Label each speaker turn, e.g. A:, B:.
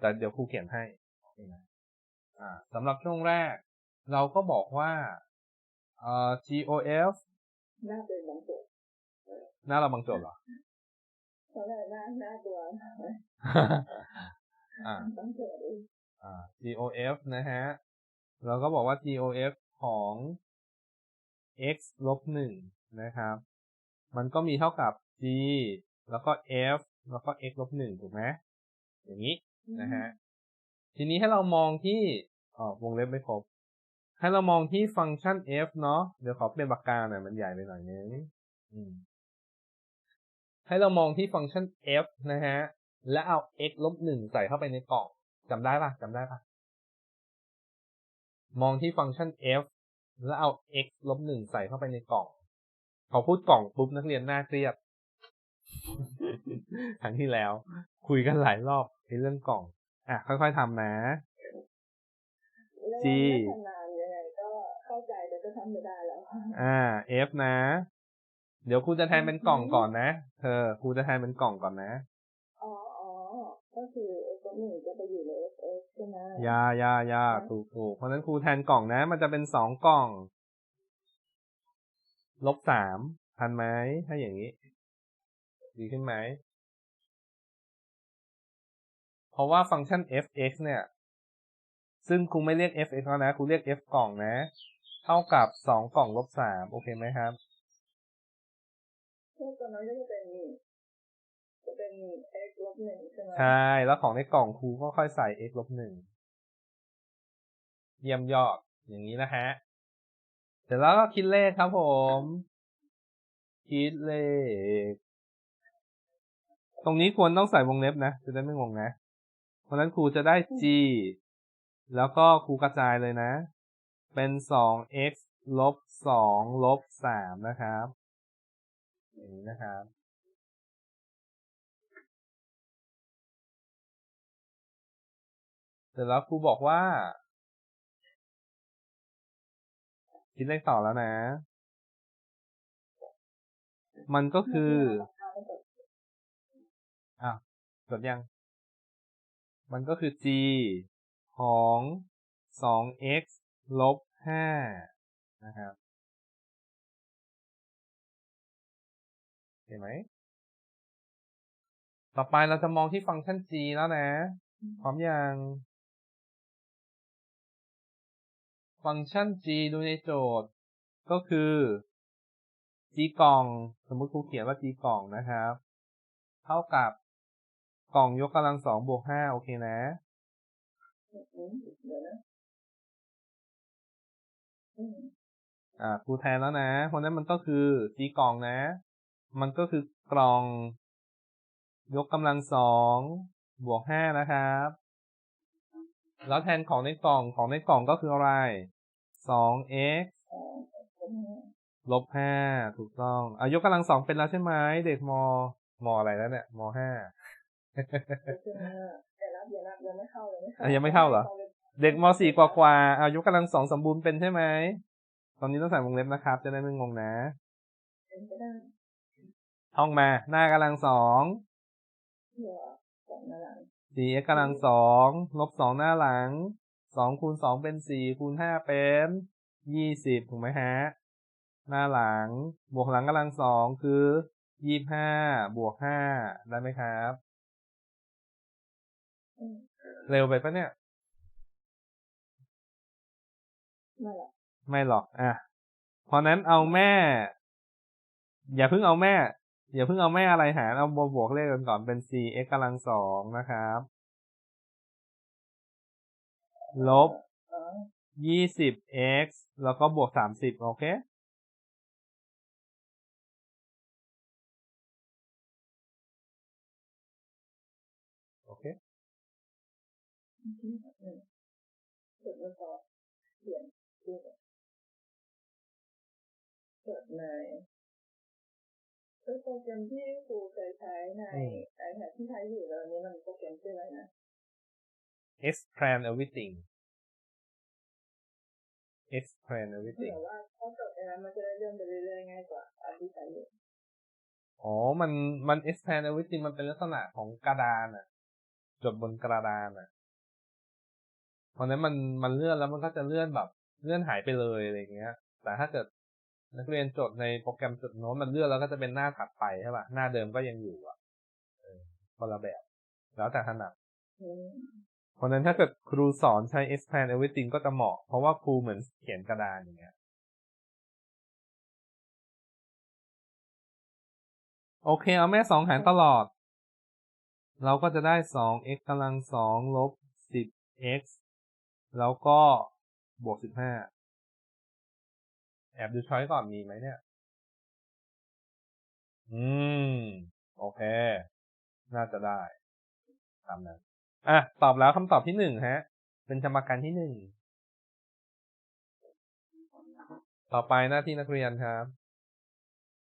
A: แต่เดี๋ยวครูเขียนให้อ่าสำหรับช่วงแรก เราก็บอกว่าเอ่อ GOF
B: หน้าเป็นบางจุด
A: หน้าเราบางโจทย์เหรอ
B: เพราะว่าหน้าหน้าตัว
A: อ่า
B: บางจุดอีก
A: อ่า GOF นะฮะ เราก็บอกว่า GOF ของ x ลบหนึ่งนะครับ มันก็มีเท่ากับ g แล้วก็ f แล้วก็ x ลบหนึ่งถูกไหมอย่างนี้ นะฮะทีนี้ให้เรามองที่อ๋อวงเล็บไม่ครบ ให้เรามองที่ฟังก์ชัน f เนาะเดี๋ยวขอเปลี่ยนปากกาหน่อยมันใหญ่ไปหน่อยนึงให้เรามองที่ฟังก์ชัน f นะฮะ และเอา x ลบหนึ่งใส่เข้าไปในกล่องจำได้ปะจำได้ปะมองที่ฟังก์ชัน f แล้วเอา x ลบหนึ่งใส่เข้าไปในกล่องพอพูดกล่องปุ๊บนักเรียนหน่าเครียด ครั้งที่แล้ว คุยกันหลายรอบในเรื่องกล่อง อะ ค่อยๆทำนะ
B: แล้ว
A: G
B: ว่าไม่ชำนาญยังไงก็เข้าใจแต่ก็ทำไม่ได้แล้ว
A: อ่า f นะ เดี๋ยวครูจะแทนเป็นกล่องก่อนนะ เธอครูจะแทนเป็นกล่องก่อนนะ
B: อ๋ออ๋อก็คือ x ลบหนึ่งจะไปอยู่ใน f x ใช่ไหม
A: ยายายาถูกถูกเพราะฉะนั้นครูแทนกล่องนะ มันจะเป็นสองกล่อง ลบสามทันไหมถ้าอย่างนี้ ดีขึ้นไหม เพราะว่าฟังก์ชัน f(x) เนี่ย ซึ่งครูไม่เรียก f(x) แล้วนะครูเรียก f กล่องนะ เท่ากับสองกล่องลบสามโอเคไหมครับ
B: พวกตัวนั้นก็จะเป็นจะเป็น x ลบหนึ่งใช่ไหม
A: ใช่ แล้วของในกล่องครูก็ค่อยใส่ x ลบหนึ่งเยี่ยมยอดอย่างนี้นะฮะ เสร็จแล้วก็คิดเลขครับผม คิดเลข ตรงนี้ควรต้องใส่วงเล็บนะ จะได้ไม่งงนะ เพราะนั้นครูจะได้ g แล้วก็ครูกระจายเลยนะ เป็น 2x ลบ 2 ลบ 3 นะครับ อย่างนี้นะครับ เสร็จแล้วครูบอกว่า คิดเลขต่อแล้วนะ มันก็คือ จดยัง มันก็คือ g ของ 2x ลบ 5 นะครับเห็นไหม ต่อไปเราจะมองที่ฟังก์ชัน g แล้วนะ พร้อมยัง ฟังก์ชัน g ดูในโจทย์ ก็คือ g กล่อง สมมุติครูเขียนว่า g กล่องนะครับ เท่ากับ กล่องยกกำลังสองบวกห้าโอเคนะ
B: เดี๋ยวนะอ่า
A: ครูแทนแล้วนะ เพราะนั้นมันก็คือ g กล่องนะ มันก็คือกล่อง ยกกำลังสองบวกห้านะครับ แล้วแทนของในกล่องของในกล่องก็คืออะไรสอง x
B: อ๋อเป็นไง
A: ลบห้าถูกต้องอายกกำลังสองเป็นแล้วใช่ไหมเด็กมมอะไรแล้วเนี่ยมห้า
B: เป็นไงแต่รับอย่ารับยังไม่เข้าเลยไม่เข้า
A: ยังไม่เข้าเหรอ เด็กมสี่กว่ากว่าๆอายกกำลังสองสมบูรณ์เป็นใช่ไหม ตอนนี้ต้องใส่วงเล็บนะครับ จะได้ไม่งงนะท่องมา หน้ากำลังสอง
B: สี่กำ
A: ลังสองลบสองหน้าหลังสองคูณสองเป็นสี่คูณห้าเป็นยี่สิบถูกไหมฮะ หน้าหลัง บวกหลังกำลังสองคือยี่ห้าบวกห้าได้ไหมครับ เร็วไปปะเนี่ย
B: นั่นแหละ
A: ไม่หรอก อะ เพราะนั้นเอาแม่ อย่าเพิ่งเอาแม่ อย่าเพิ่งเอาแม่อะไรหารเอาบวกบวกเลขกันก่อนเป็น 4x กำลังสองนะครับ ลบ
B: อ๋อ
A: 20x แล้วก็บวก30โอเคโอเค
B: อืมอืมเกิดมาสอบเขียนดูก่อนเกิดในเป็นโปรแกรมที่ครูเคยใช้ในไอแพดที่ใช้อยู่แล้วนี้มันโปรแกรมชื่ออะไรนะ
A: expand everything expand
B: เผื่
A: everything
B: อว่าถ้าจดในนั้นมันจะได้เลื่อนไปเรื่อยๆง่ายกว่าอันที่ใช้อยู่
A: อ๋อ มัน มัน expand everything มันเป็นลักษณะของกระดานอะจดบนกระดานอะ เพราะนั้นมันมันเลื่อนแล้วมันก็จะเลื่อนแบบเลื่อนหายไปเลยอะไรอย่างเงี้ย แต่ถ้าเกิดนักเรียนจดในโปรแกรมจดโน้ตมันเลื่อนแล้วก็จะเป็นหน้าถัดไปใช่ป่ะหน้าเดิมก็ยังอยู่อะเออคนละแบบ แล้วแต่ถนัด
B: อืม
A: เพราะฉะนั้นถ้าเกิดครูสอนใช้ expand everything ก็จะเหมาะ เพราะว่าครูเหมือนเขียนกระดานอย่างเงี้ย โอเค เอาแม่สองหารตลอด เราก็จะได้สอง x กำลังสองลบสิบ x แล้วก็บวกสิบห้าแอบดูช้อยก่อนมีไหมเนี่ย อืม โอเค น่าจะได้ตามนั้น อะ ตอบแล้วคำตอบที่หนึ่งฮะ เป็นสมการที่หนึ่ง ต่อไปหน้าที่นักเรียนครับ